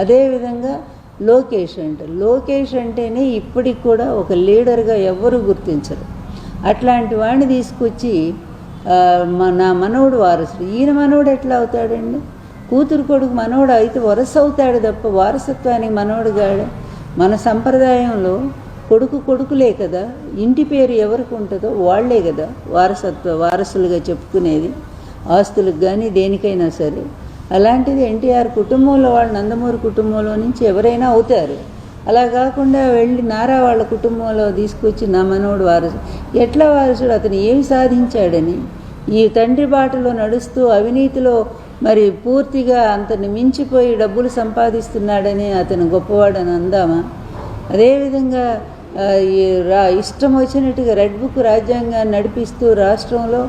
అదేవిధంగా లోకేష్ అంటారు లోకేష్ అంటేనే ఇప్పటికి కూడా ఒక లీడర్గా ఎవ్వరూ గుర్తించరు. అట్లాంటి వాడిని తీసుకొచ్చి నా మనవడు వారసుడు. ఈయన మనవడు ఎట్లా అవుతాడండి? కూతురు కొడుకు మనవడు అయితే వరస అవుతాడు తప్ప వారసత్వానికి మనవడు కాడు మన సంప్రదాయంలో కొడుకు కొడుకులే కదా. ఇంటి పేరు ఎవరికి ఉంటుందో వాళ్ళే కదా వారసత్వ వారసులుగా చెప్పుకునేది. ఆస్తులకు కానీ దేనికైనా సరే. అలాంటిది ఎన్టీఆర్ కుటుంబంలో వాళ్ళ నందమూరి కుటుంబంలో నుంచి ఎవరైనా అవుతారు. అలా కాకుండా వెళ్ళి నారా వాళ్ళ కుటుంబంలో తీసుకొచ్చి నా మనోడు వారసు ఎట్లా వారసుడు? అతను ఏమి సాధించాడని. ఈ తండ్రి బాటలో నడుస్తూ అవినీతిలో మరి పూర్తిగా అంతని మించిపోయి డబ్బులు సంపాదిస్తున్నాడని అతను గొప్పవాడని అందామా? అదేవిధంగా ఈ రా ఇష్టం వచ్చినట్టుగా రెడ్ బుక్ రాజ్యాంగాన్ని నడిపిస్తూ రాష్ట్రంలో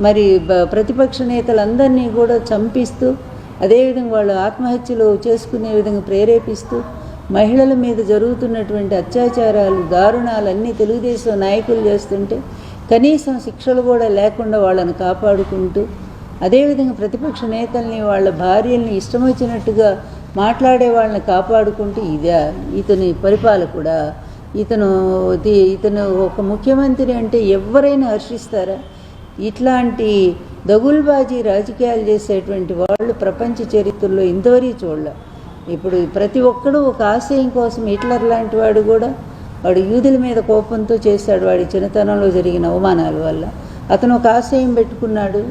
మరి ప్రతిపక్ష నేతలందరినీ కూడా చంపిస్తూ అదేవిధంగా వాళ్ళు ఆత్మహత్యలు చేసుకునే విధంగా ప్రేరేపిస్తూ మహిళల మీద జరుగుతున్నటువంటి అత్యాచారాలు దారుణాలన్నీ తెలుగుదేశం నాయకులు చేస్తుంటే కనీసం శిక్షలు కూడా లేకుండా వాళ్ళని కాపాడుకుంటూ అదేవిధంగా ప్రతిపక్ష నేతల్ని వాళ్ళ భార్యల్ని ఇష్టం వచ్చినట్టుగా మాట్లాడే వాళ్ళని కాపాడుకుంటూ ఇదా ఇతని పరిపాలకుడా? ఇతను ఇతను ఒక ముఖ్యమంత్రి అంటే ఎవరైనా హర్షిస్తారా? ఇట్లాంటి దగుల్బాజీ రాజకీయాలు చేసేటువంటి వాళ్ళు ప్రపంచ చరిత్రలో ఇంతవరకు చూడలే. ఇప్పుడు ప్రతి ఒక్కడూ ఒక ఆశయం కోసం హిట్లర్ లాంటి వాడు కూడా వాడు యూదుల మీద కోపంతో చేశాడు. వాడి చిన్నతనంలో జరిగిన అవమానాల వల్ల అతను ఒక ఆశయం పెట్టుకున్నాడు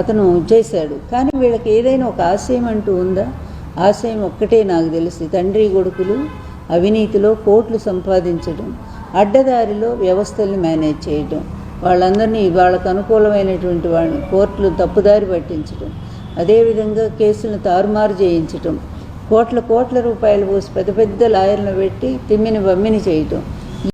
అతను చేశాడు. కానీ వీళ్ళకి ఏదైనా ఒక ఆశయం అంటూ ఉందా? ఆశయం ఒక్కటే నాకు తెలిసి తండ్రి కొడుకులు అవినీతిలో కోట్లు సంపాదించడం అడ్డదారిలో వ్యవస్థల్ని మేనేజ్ చేయడం. వాళ్ళందరినీ వాళ్ళకు అనుకూలమైనటువంటి వాళ్ళని కోర్టులు తప్పుదారి పట్టించడం అదేవిధంగా కేసులను తారుమారు చేయించటం కోట్ల కోట్ల రూపాయలు పోసి పెద్ద పెద్ద లాయర్లను పెట్టి తిమ్మిని బమ్మిని చేయటం